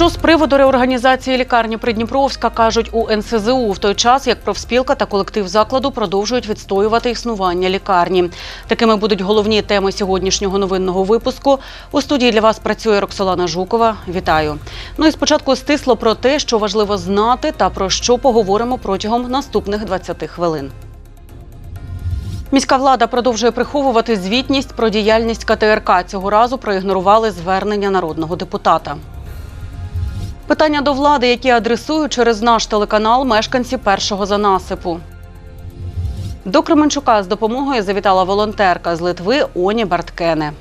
Що з приводу реорганізації лікарні Придніпровська кажуть у НСЗУ в той час, як профспілка та колектив закладу продовжують відстоювати існування лікарні. Такими будуть головні теми сьогоднішнього новинного випуску. У студії для вас працює Роксолана Жукова. Вітаю. Ну і спочатку стисло про те, що важливо знати та про що поговоримо протягом наступних 20 хвилин. Міська влада продовжує приховувати звітність про діяльність КТРК. Цього разу проігнорували звернення народного депутата. Питання до влади, які адресують через наш телеканал мешканці першого занасипу. До Кременчука з допомогою завітала волонтерка з Литви Оні Барткене.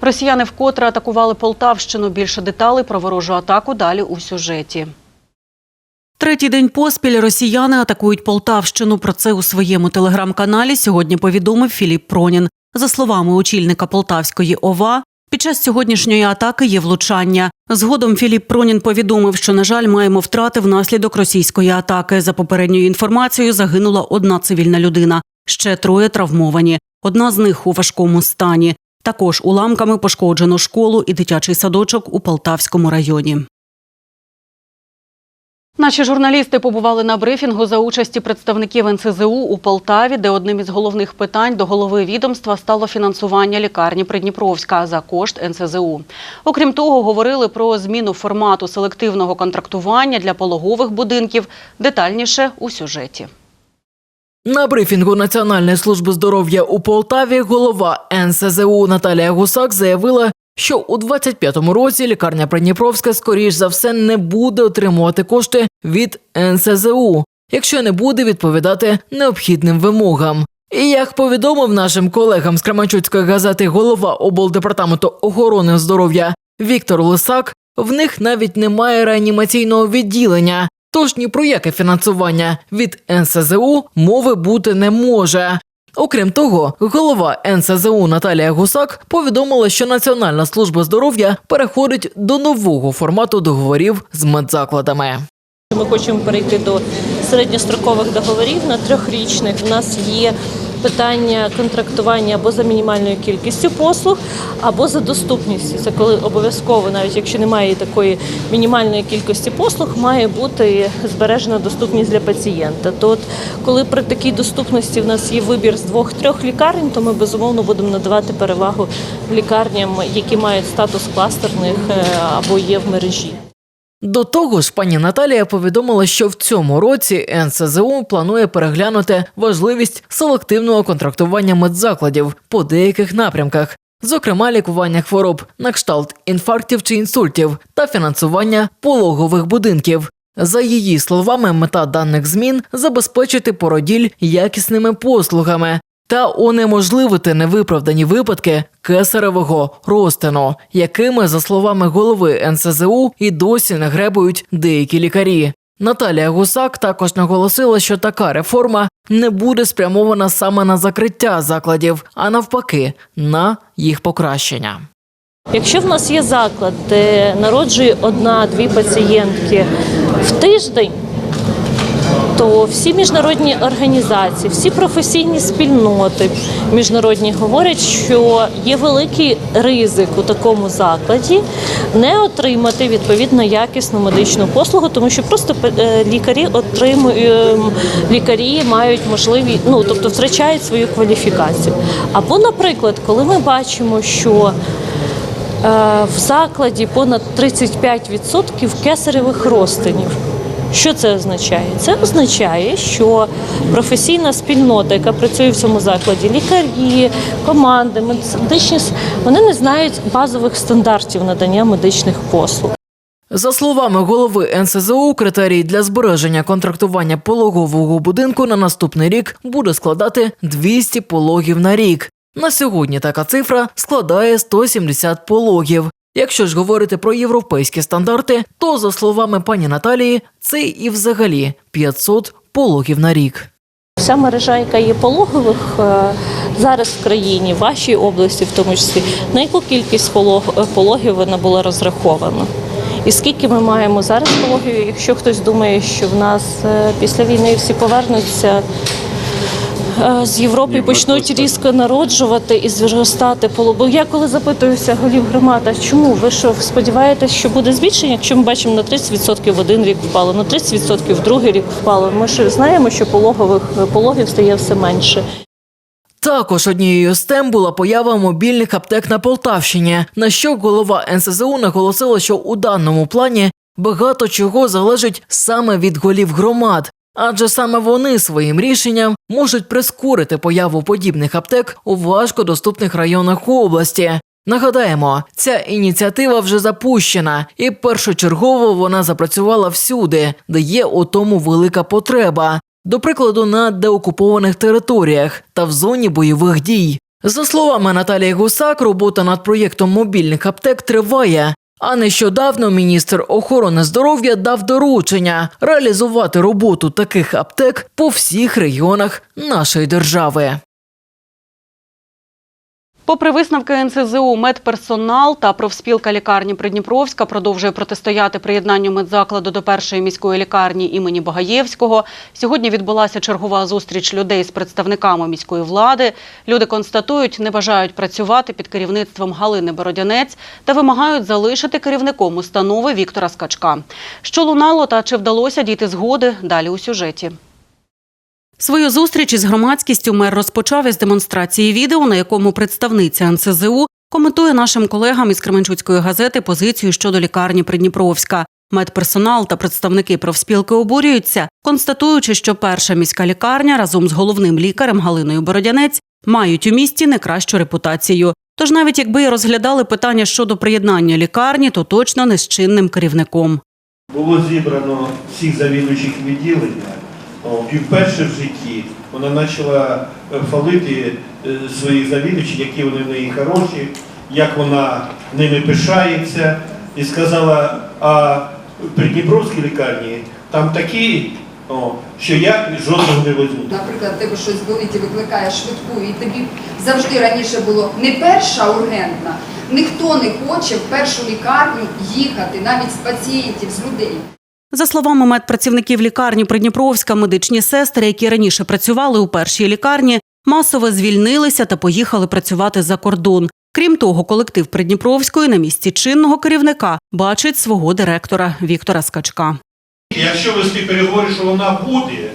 Росіяни вкотре атакували Полтавщину. Більше деталей про ворожу атаку далі у сюжеті. Третій день поспіль росіяни атакують Полтавщину. Про це у своєму телеграм-каналі сьогодні повідомив Філіп Пронін. За словами очільника Полтавської ОВА, під час сьогоднішньої атаки є влучання. Згодом Філіп Пронін повідомив, що, на жаль, маємо втрати внаслідок російської атаки. За попередньою інформацією, загинула одна цивільна людина. Ще троє травмовані. Одна з них у важкому стані. Також уламками пошкоджено школу і дитячий садочок у Полтавському районі. Наші журналісти побували на брифінгу за участі представників НСЗУ у Полтаві, де одним із головних питань до голови відомства стало фінансування лікарні Придніпровська за кошт НСЗУ. Окрім того, говорили про зміну формату селективного контрактування для пологових будинків. Детальніше у сюжеті. На брифінгу Національної служби здоров'я у Полтаві голова НСЗУ Наталія Гусак заявила, що у 25-му році лікарня Придніпровська, скоріш за все, не буде отримувати кошти від НСЗУ, якщо не буде відповідати необхідним вимогам. І як повідомив нашим колегам з Кременчуцької газети голова облдепартаменту охорони здоров'я Віктор Лисак, в них навіть немає реанімаційного відділення. Тож ні про яке фінансування від НСЗУ мови бути не може. Окрім того, голова НСЗУ Наталія Гусак повідомила, що Національна служба здоров'я переходить до нового формату договорів з медзакладами. Ми хочемо перейти до середньострокових договорів на трьохрічних. У нас є питання контрактування або за мінімальною кількістю послуг, або за доступністю. Це коли обов'язково, навіть якщо немає такої мінімальної кількості послуг, має бути збережена доступність для пацієнта. То от коли при такій доступності в нас є вибір з двох-трьох лікарень, то ми безумовно будемо надавати перевагу лікарням, які мають статус кластерних е, або є в мережі. До того ж, пані Наталія повідомила, що в цьому році НСЗУ планує переглянути важливість селективного контрактування медзакладів по деяких напрямках, зокрема лікування хвороб на кшталт інфарктів чи інсультів та фінансування пологових будинків. За її словами, мета даних змін забезпечити породіль якісними послугами та унеможливити невиправдані випадки кесаревого розтину, якими, за словами голови НСЗУ, і досі не гребують деякі лікарі. Наталія Гусак також наголосила, що така реформа не буде спрямована саме на закриття закладів, а навпаки, на їх покращення. Якщо в нас є заклад, де народжує одна-дві пацієнтки в тиждень, то всі міжнародні організації, всі професійні спільноти міжнародні говорять, що є великий ризик у такому закладі не отримати відповідно якісну медичну послугу, тому що просто е, лікарі отримують лікарі мають можливість, ну тобто втрачають свою кваліфікацію. Або, наприклад, коли ми бачимо, що Е, в закладі понад 35% кесаревих розтинів. Що це означає? Це означає, що професійна спільнота, яка працює в цьому закладі, лікарі, команди, медичні, вони не знають базових стандартів надання медичних послуг. За словами голови НСЗУ, критерій для збереження контрактування пологового будинку на наступний рік буде складати 200 пологів на рік. На сьогодні така цифра складає 170 пологів. Якщо ж говорити про європейські стандарти, то за словами пані Наталії, це і взагалі 500 пологів на рік. Вся мережа, яка є пологових е, зараз в країні, в вашій області, в тому числі, на яку кількість е, пологів вона була розрахована? І скільки ми маємо зараз пологів, якщо хтось думає, що в нас е, після війни всі повернуться з Європи почнуть різко народжувати і зростати. Бо я коли запитуюся голів громад, а чому ви що сподіваєтесь, що буде збільшення? Якщо ми бачимо на 30% в один рік впало, на 30% в другий рік впало. Ми ж знаємо, що пологових пологів стає все менше. Також однією з тем була поява мобільних аптек на Полтавщині, на що голова НСЗУ наголосила, що у даному плані багато чого залежить саме від голів громад, адже саме вони своїм рішенням можуть прискорити появу подібних аптек у важкодоступних районах області. Нагадаємо, ця ініціатива вже запущена, і першочергово вона запрацювала всюди, де є у тому велика потреба. До прикладу, на деокупованих територіях та в зоні бойових дій. За словами Наталії Гусак, робота над проєктом мобільних аптек триває. А нещодавно міністр охорони здоров'я дав доручення реалізувати роботу таких аптек по всіх регіонах нашої держави. Попри висновки НСЗУ, медперсонал та профспілка лікарні Придніпровська продовжує протистояти приєднанню медзакладу до першої міської лікарні імені Багаєвського. Сьогодні відбулася чергова зустріч людей з представниками міської влади. Люди констатують, не бажають працювати під керівництвом Галини Бородянець та вимагають залишити керівником установи Віктора Скачка. Що лунало та чи вдалося дійти згоди? Далі у сюжеті. Свою зустріч із громадськістю мер розпочав із демонстрації відео, на якому представниця НСЗУ коментує нашим колегам із Кременчуцької газети позицію щодо лікарні Придніпровська. Медперсонал та представники профспілки обурюються, констатуючи, що перша міська лікарня разом з головним лікарем Галиною Бородянець мають у місті не кращу репутацію. Тож навіть якби і розглядали питання щодо приєднання лікарні, то точно не з чинним керівником. Було зібрано всіх завідуючих відділення, і вперше в житті вона почала е, хвалити е, своїх завідувачів, які вони в неї хороші, як вона ними пишається, і сказала, а в Придніпровській лікарні там такі, о, що я жодного не візьму. Наприклад, тебе щось болить і викликає швидку, і тобі завжди раніше було не перша ургентна. Ніхто не хоче в першу лікарню їхати, навіть з пацієнтів, з людей. За словами медпрацівників лікарні Придніпровська, медичні сестри, які раніше працювали у першій лікарні, масово звільнилися та поїхали працювати за кордон. Крім того, колектив Придніпровської на місці чинного керівника бачить свого директора Віктора Скачка. Якщо вести переговори, що вона буде,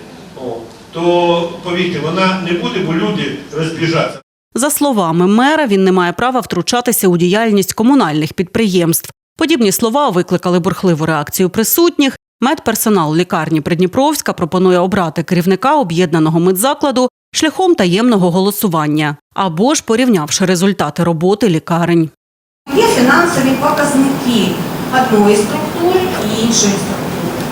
то повірте, вона не буде, бо люди розбіжаться. За словами мера, він не має права втручатися у діяльність комунальних підприємств. Подібні слова викликали бурхливу реакцію присутніх. Медперсонал лікарні Придніпровська пропонує обрати керівника об'єднаного медзакладу шляхом таємного голосування або ж порівнявши результати роботи лікарень. Є фінансові показники одної структури і іншої структури.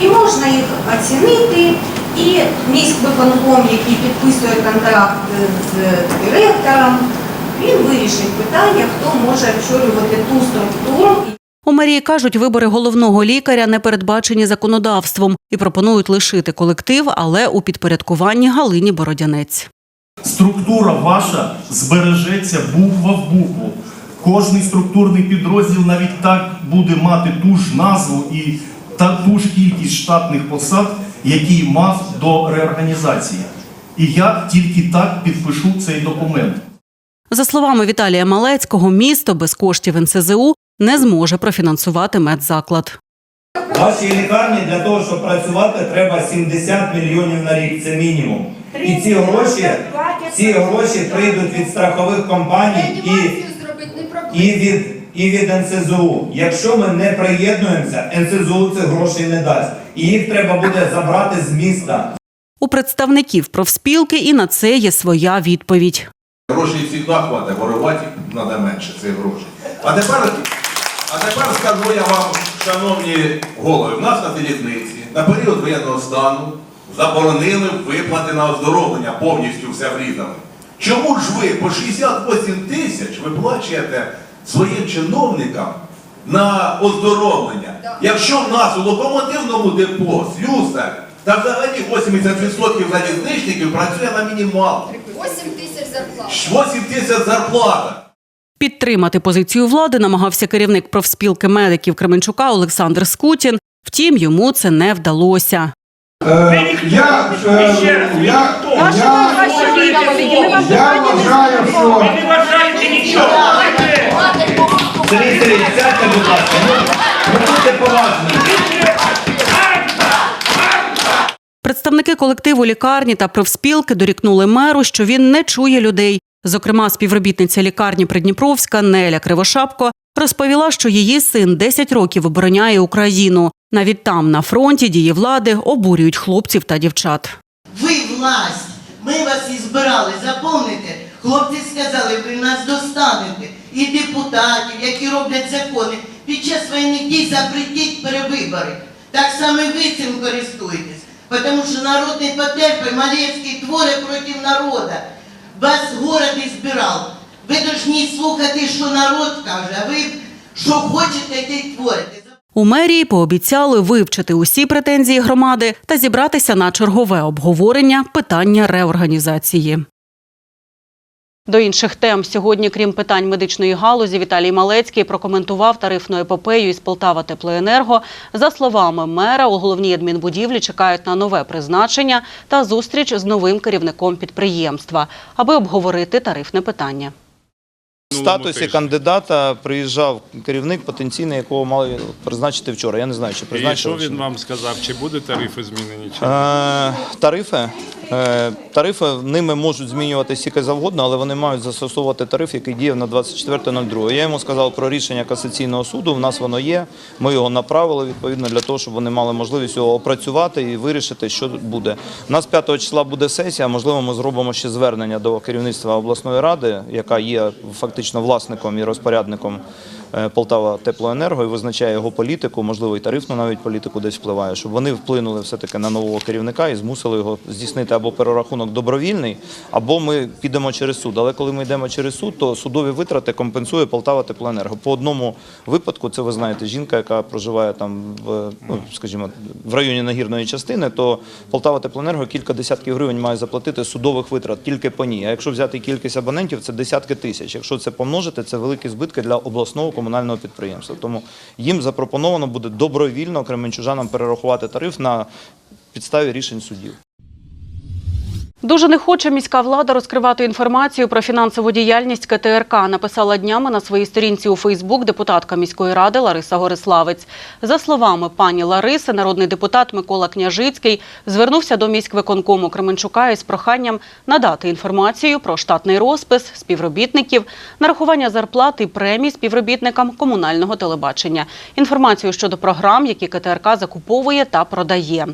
І можна їх оцінити, і міськвиконком, який підписує контракт з директором, він вирішить питання, хто може очолювати ту структуру. У мерії кажуть, вибори головного лікаря не передбачені законодавством і пропонують лишити колектив, але у підпорядкуванні Галині Бородянець. Структура ваша збережеться буква в букву. Кожний структурний підрозділ навіть так буде мати ту ж назву і та ту ж кількість штатних посад, які мав до реорганізації. І я тільки так підпишу цей документ. За словами Віталія Малецького, місто без коштів НСЗУ не зможе профінансувати медзаклад. В вашій лікарні для того, щоб працювати, треба 70 мільйонів на рік, це мінімум. І ці гроші, ці гроші прийдуть від страхових компаній і, зробити не проблема. і, від, і від НСЗУ. Якщо ми не приєднуємося, НСЗУ цих грошей не дасть. І їх треба буде забрати з міста. У представників профспілки і на це є своя відповідь. Грошей завжди хватить, ворувати треба менше цих грошей. А тепер, а тепер скажу я вам, шановні голови, в нас на залізниці на період воєнного стану заборонили виплати на оздоровлення, повністю все врізали. Чому ж ви по 68 тисяч виплачуєте своїм чиновникам на оздоровлення? Якщо в нас у локомотивному депо слюсар та взагалі 80% залізничників працює на мінімалці. 8 тисяч зарплат. 8 тисяч зарплата. Підтримати позицію влади намагався керівник профспілки медиків Кременчука Олександр Скутін. Втім, йому це не вдалося. Е, я, е, я, я, Я вважаю, що Сергій сядьте, будь ласка. Будьте поважними. Представники колективу лікарні та профспілки дорікнули меру, що він не чує людей. Зокрема, співробітниця лікарні Придніпровська Неля Кривошапко розповіла, що її син 10 років обороняє Україну. Навіть там, на фронті, дії влади обурюють хлопців та дівчат. Ви власть, ми вас і збирали, запомните. Хлопці сказали, ви нас достанете. І депутатів, які роблять закони, під час воєнних дій запретіть перевибори. Так само ви цим користуєтесь. Тому що народ не потерпить, Малєвський творить проти народу. Вас город избирал. Ви повинні слухати, що народ каже, а ви що хочете, те й творите. У мерії пообіцяли вивчити усі претензії громади та зібратися на чергове обговорення питання реорганізації. До інших тем сьогодні, крім питань медичної галузі, Віталій Малецький прокоментував тарифну епопею із Полтава Теплоенерго. За словами мера, у головній адмінбудівлі чекають на нове призначення та зустріч з новим керівником підприємства, аби обговорити тарифне питання. В статусі кандидата приїжджав керівник потенційний, якого мали призначити вчора. Я не знаю, чи І що він вам сказав? Чи буде тарифи змінені? Чи Е, тарифи. Е, тарифи ними можуть змінюватися скільки завгодно, але вони мають застосовувати тариф, який діяв на 24.02. Я йому сказав про рішення касаційного суду. В нас воно є. Ми його направили відповідно для того, щоб вони мали можливість його опрацювати і вирішити, що буде. У нас 5 числа буде сесія. Можливо, ми зробимо ще звернення до керівництва обласної ради, яка є фактично власником і розпорядником. Е, Полтава Теплоенерго і визначає його політику, можливо, і тарифну навіть політику десь впливає, щоб вони вплинули все-таки на нового керівника і змусили його здійснити або перерахунок добровільний, або ми підемо через суд. Але коли ми йдемо через суд, то судові витрати компенсує Полтава Теплоенерго. По одному випадку, це ви знаєте, жінка, яка проживає там в ну, скажімо, в районі нагірної частини, то Полтава Теплоенерго кілька десятків гривень має заплатити судових витрат тільки по ній. А якщо взяти кількість абонентів, це десятки тисяч. Якщо це помножити, це великі збитки для обласного комунального підприємства. Тому їм запропоновано буде добровільно кременчужанам перерахувати тариф на підставі рішень судів. Дуже не хоче міська влада розкривати інформацію про фінансову діяльність КТРК, написала днями на своїй сторінці у Фейсбук депутатка міської ради Лариса Гориславець. За словами пані Лариси, народний депутат Микола Княжицький звернувся до міськвиконкому Кременчука із проханням надати інформацію про штатний розпис співробітників, нарахування зарплат і премій співробітникам комунального телебачення, інформацію щодо програм, які КТРК закуповує та продає.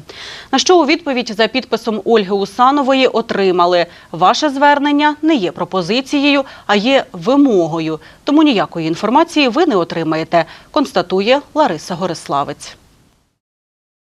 На що у відповідь за підписом Ольги Усанової отримали ваше звернення не є пропозицією, а є вимогою. Тому ніякої інформації ви не отримаєте, констатує Лариса Гориславець.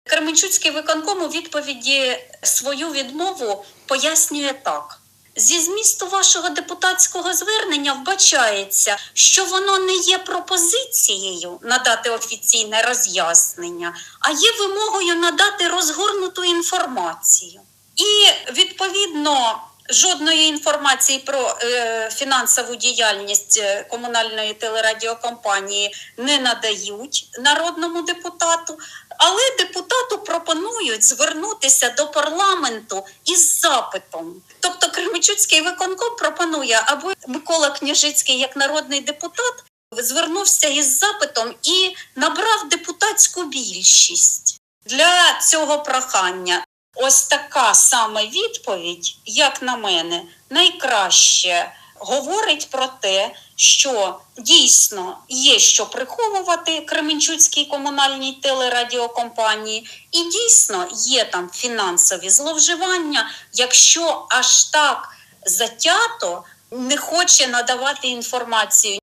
Кременчуцький виконком у відповіді свою відмову пояснює так. Зі змісту вашого депутатського звернення вбачається, що воно не є пропозицією надати офіційне роз'яснення, а є вимогою надати розгорнуту інформацію. І відповідно жодної інформації про е, фінансову діяльність е, комунальної телерадіокомпанії не надають народному депутату, але депутату пропонують звернутися до парламенту із запитом. Тобто Кременчуцький виконком пропонує, аби Микола Княжицький, як народний депутат, звернувся із запитом і набрав депутатську більшість для цього прохання. Ось така саме відповідь, як на мене, найкраще говорить про те, що дійсно є що приховувати Кременчуцькій комунальній телерадіокомпанії, і дійсно є там фінансові зловживання, якщо аж так затято не хоче надавати інформацію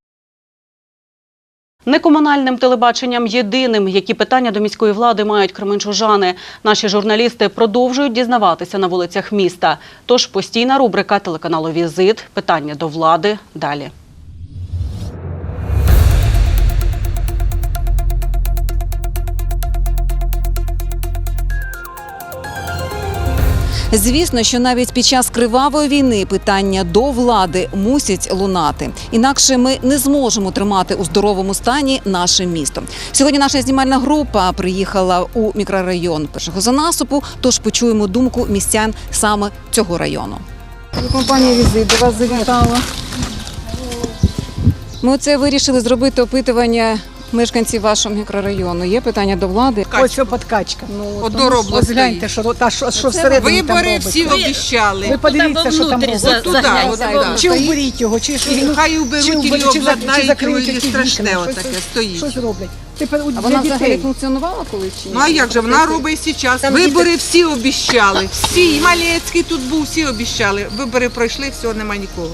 Некомунальним телебаченням єдиним, які питання до міської влади мають кременчужани. Наші журналісти продовжують дізнаватися на вулицях міста. Тож постійна рубрика телеканалу Візит питання до влади далі. Звісно, що навіть під час кривавої війни питання до влади мусять лунати. Інакше ми не зможемо тримати у здоровому стані наше місто. Сьогодні наша знімальна група приїхала у мікрорайон першого занасупу. Тож почуємо думку містян саме цього району. Компанія візит до вас завітала. Ми оце вирішили зробити опитування мешканців вашого мікрорайону. Є питання до влади. Ось що подкачка. Ну, Одоробло Ось гляньте, що, та, що, що всередині там Вибори робиться. всі обіщали. Ви подивіться, що там робиться. От туди, от туди. Чи уберіть його, чи ж ну, Хай чи уберуть чи зак- чи обладнають закриють і які страшне вікна, отаке стоїть. Щось роблять. Тепер А вона взагалі дітей. функціонувала колись чи ні? Ну а як же, вона робить і зараз. Вибори діти- всі обіщали. Всі, і Малецький тут був, всі обіщали. Вибори пройшли, все, нема нікого.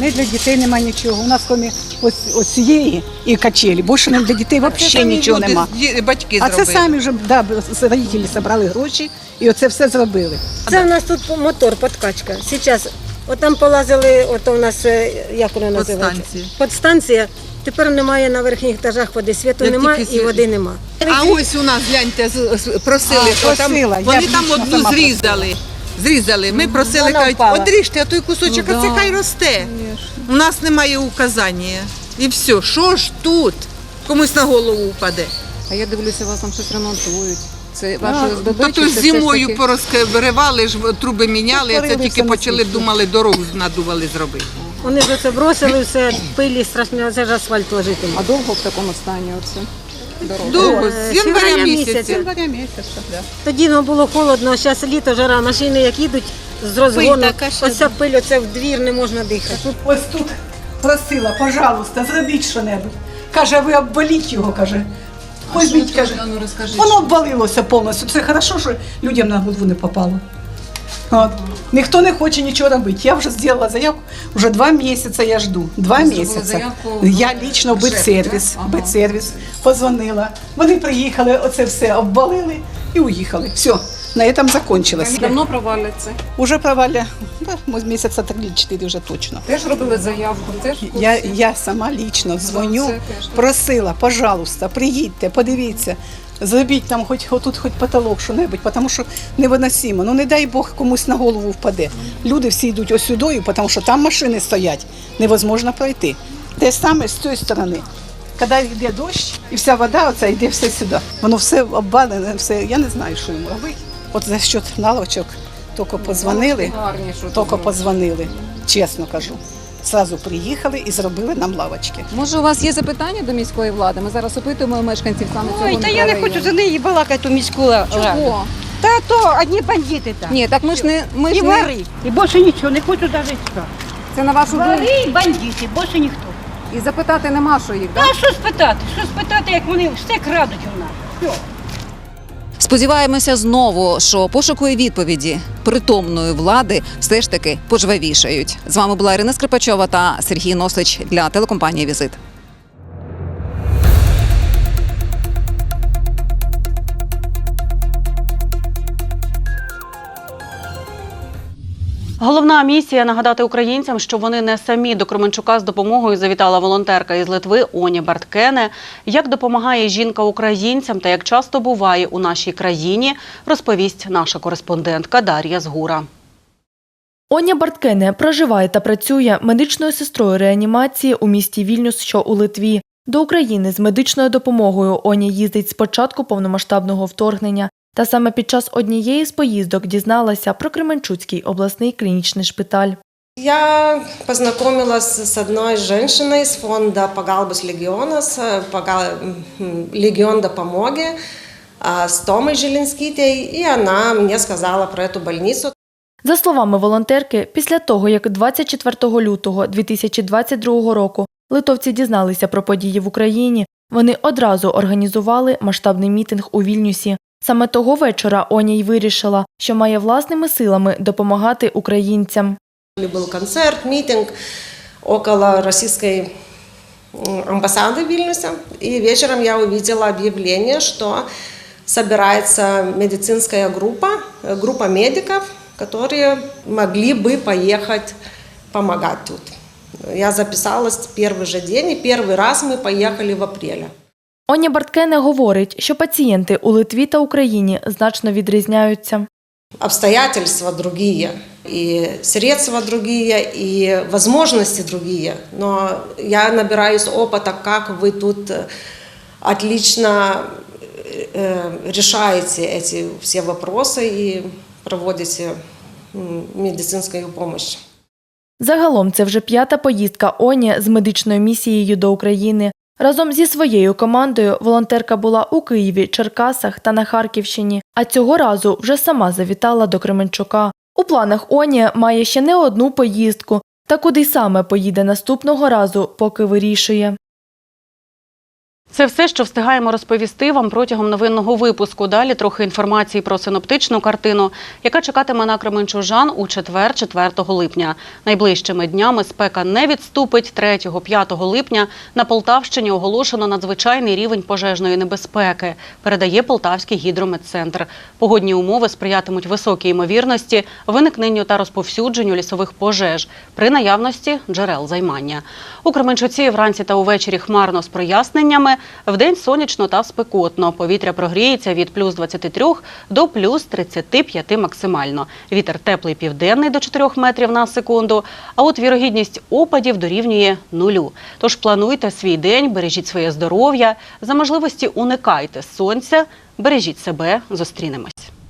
Не для дітей нема нічого. У нас крім ось, ось цієї і качелі, більше не для дітей взагалі нічого люди, нема. ді- батьки А це зробили. самі вже да, родителі зібрали гроші і оце все зробили. Це в нас тут мотор, подкачка. Зараз, от там полазили, от у нас, е, як воно називається? Подстанція. Подстанція. Тепер немає на верхніх етажах води, світу Як немає тільки і світ- води нема. А ось у нас, гляньте, з- з- просили, А, що там, просила, я вони б там одну сама зрізали. Зрізали. Ми просили, Вона кажуть, впала. одріжте, а той кусочок, Ну а це да. хай росте. У нас немає указання. І все, що ж тут? Комусь на голову впаде. А я дивлюся, вас там щось ремонтують. Це ваше СББ? Та чи то це все ж зимою таки- порозривали, ж труби міняли, а це тільки почали, думали, дорогу надували зробити. Вони ж оце бросили все, пилі страшне, оце ж асфальт ложити. А довго в такому стані оце? Довго, з января місяця. місяця. Января місяця, да. Тоді ну, було холодно, а зараз літо, жара, машини як їдуть з розгону, така, що- оця пиль, оце в двір не можна дихати. Ось тут просила, пожалуйста, зробіть що-небудь. Каже, ви обваліть його, каже. Візьміть, каже. Воно обвалилося повністю. Це хорошо, що людям на голову не попало. От. Ніхто не хоче нічого робити. Я вже зробила заявку, вже два місяці я жду. Два місяці. заявку Я лічно в бедсервіс. Ага. бедсервіс, позвонила. Вони приїхали, оце все обвалили і уїхали. Все, на цьому закончилось. Давно проваляться. Уже проваля, да, місяця 3-4 вже точно. Теж робили заявку, теж Я, я сама лічно дзвоню, просила, пожалуйста, приїдьте, подивіться, зробіть там хоч отут хоч потолок, що-небудь, тому що невиносимо. Ну не дай Бог комусь на голову впаде. Люди всі йдуть ось сюди, тому що там машини стоять, невозможно пройти. Те саме з цієї сторони. Коли йде дощ і вся вода оця йде все сюди. Воно все обвалене, все. Я не знаю, що йому робити. От за що налочок тільки позвонили. Що Тільки позвонили, чесно кажу. Зразу приїхали і зробили нам лавочки. Може, у вас є запитання до міської влади? Ми зараз опитуємо мешканців саме цього Ой, та я не мікрорайону. хочу за неї балакати у міську раду. Чого? Та то одні бандити там. Ні, так ми ж не ми І ж не. І більше нічого, не хочу навіть що. це на вашу думку. Вори і бандити, більше ніхто. І запитати нема що їх. Та що спитати? Що спитати, як вони все крадуть у нас? Все. Сподіваємося знову, що пошукує відповіді притомної влади все ж таки пожвавішають. З вами була Ірина Скрипачова та Сергій Носич для телекомпанії Візит. Головна місія нагадати українцям, що вони не самі до Кременчука з допомогою завітала волонтерка із Литви Оні Барткене. Як допомагає жінка українцям та як часто буває у нашій країні, розповість наша кореспондентка Дар'я Згура. Оня Барткене проживає та працює медичною сестрою реанімації у місті Вільнюс, що у Литві. До України з медичною допомогою Оня їздить з початку повномасштабного вторгнення. Та саме під час однієї з поїздок дізналася про Кременчуцький обласний клінічний шпиталь. Я познакомилась с одной женщиной из фонда «Погалбас Легионас», э, «Легион да помоги», а, с Томой Желенскитой, и она мне сказала про эту больницу. За словами волонтерки, після того, як 24 лютого 2022 року литовці дізналися про події в Україні, вони одразу організували масштабний мітинг у Вільнюсі. Саме того вечора Оня й вирішила, що має власними силами допомагати українцям. Был концерт, митинг около российской м, амбассады Вильнюса, и вечером я увидела объявление, что собирается медицинская группа, э, группа медиков, которые могли бы поехать помогать тут. Я записалась в первый же день, и первый раз мы поехали в апреле. Оня Барткене говорить, що пацієнти у Литві та Україні значно відрізняються. обстоятельства другие, и средства другие, и возможности другие. Но я набираюсь опыта, как вы тут э, отлично э, решаете эти все вопросы и проводите м, медицинскую помощь. Загалом це вже п'ята поїздка Оні з медичною місією до України. Разом зі своєю командою волонтерка була у Києві, Черкасах та на Харківщині, а цього разу вже сама завітала до Кременчука. У планах Оні має ще не одну поїздку, та куди саме поїде наступного разу, поки вирішує. Це все, що встигаємо розповісти вам протягом новинного випуску. Далі трохи інформації про синоптичну картину, яка чекатиме на Кременчужан у четвер, 4 липня. Найближчими днями спека не відступить. 3-5 липня на Полтавщині оголошено надзвичайний рівень пожежної небезпеки, передає Полтавський гідрометцентр. Погодні умови сприятимуть високій ймовірності виникненню та розповсюдженню лісових пожеж при наявності джерел займання. У Кременчуці вранці та увечері хмарно з проясненнями. Вдень сонячно та спекотно. Повітря прогріється від плюс 23 до плюс 35 максимально. Вітер теплий південний до 4 метрів на секунду. А от вірогідність опадів дорівнює нулю. Тож плануйте свій день, бережіть своє здоров'я, за можливості уникайте сонця, бережіть себе. Зустрінемось.